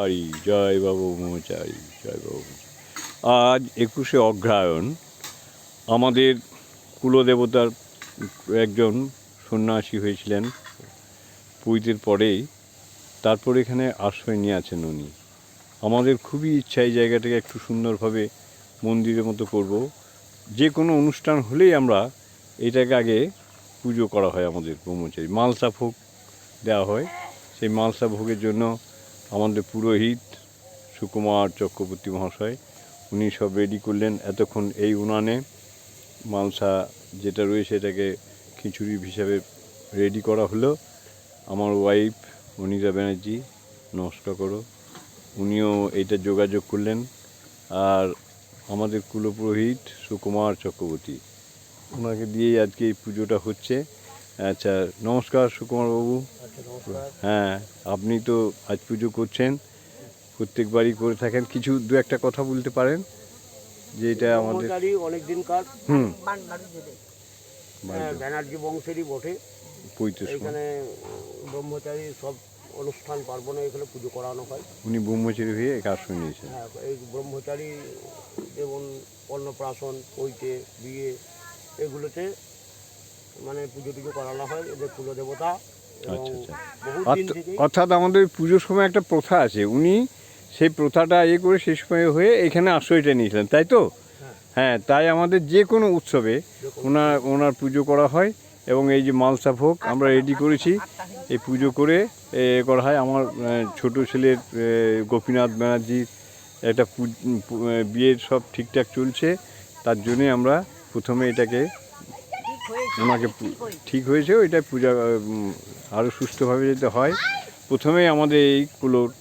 I জয় বাবু মোচারি জয় বাবু আজ একুশে অগ্রহায়ণ আমাদের কুলদেবতার একজন সন্ন্যাসী হয়েছিলেন পুজোর পরেই তারপর এখানে আশ্রয় নিয়ে আছেন উনি। আমাদের খুবই ইচ্ছা এই জায়গাটাকে একটু সুন্দরভাবে মন্দিরের মতো করব। যে কোনো অনুষ্ঠান হলেই আমরা এটাকে আগে পুজো করা হয় আমাদের ব্রহ্মচারী। মালসা ভোগ দেওয়া হয়। সেই মালসা ভোগের জন্য আমাদের পুরোহিত সুকুমার চক্রবর্তী মহাশয়, উনি সব রেডি করলেন। এতক্ষণ এই উনানে মালসা যেটা রয়েছে এটাকে খিচুড়ি হিসাবে রেডি করা হলো। আমার ওয়াইফ অনিতা ব্যানার্জি, নমস্কার করো। উনিও এইটা যোগাযোগ করলেন। আর আমাদের কুলপুরোহিত সুকুমার চক্রবর্তী ওনাকে দিয়েই আজকে এই পুজোটা হচ্ছে। আচ্ছা নমস্কার সুকুমার বাবু। হ্যাঁ আপনি তো আজ পুজো করছেন প্রত্যেকবারই করে থাকেন। কিছু দু একটা কথা বলতে পারেন যে এটা আমাদের অনেক দিনকার হুম। হ্যাঁ, ব্যানার্জি বংশেরই বটে। এখানে ব্রহ্মচারী সব অনুষ্ঠান পার্বণে এখানে পুজো করানো হয়। উনি ব্রহ্মচারী হয়ে এক আশ্রয় নিয়েছেন হ্যাঁ এই ব্রহ্মচারী যেমন অন্নপ্রাশন পৈতে বিয়ে এগুলোতে মানে পুজো টুজো করানো হয় এদের কুলদেবতা আচ্ছা, আচ্ছা। অর্থাৎ আমাদের পুজোর সময় একটা প্রথা আছে। উনি সেই প্রথাটা ইয়ে করে সেই সময় হয়ে এখানে আশ্রয়টা নিয়েছিলেন তাই তো? হ্যাঁ। হ্যাঁ তাই আমাদের যে কোনো উৎসবে ওনার ওনার পুজো করা হয় এবং এই যে মালসা ভোগ আমরা রেডি করেছি। এই পুজো করে এ করা হয়। আমার ছোট ছেলের গোপীনাথ ব্যানার্জির একটা বিয়ের সব ঠিকঠাক চলছে। তার জন্যে আমরা প্রথমে এটাকে ওনাকে ঠিক হয়েছে ওইটাই পূজা আরও সুস্থভাবে যেতে হয়। প্রথমেই আমাদের এই কুলোর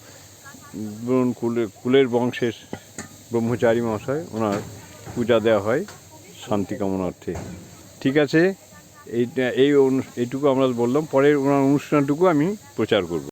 বলুন কুলের কুলের বংশের ব্রহ্মচারী মহাশয় ওনার পূজা দেওয়া হয় শান্তি কামনার্থে। ঠিক আছে এইটা এই অনু- এইটুকু আমরা বললাম পরের ওনার অনুষ্ঠানটুকু আমি প্রচার করব।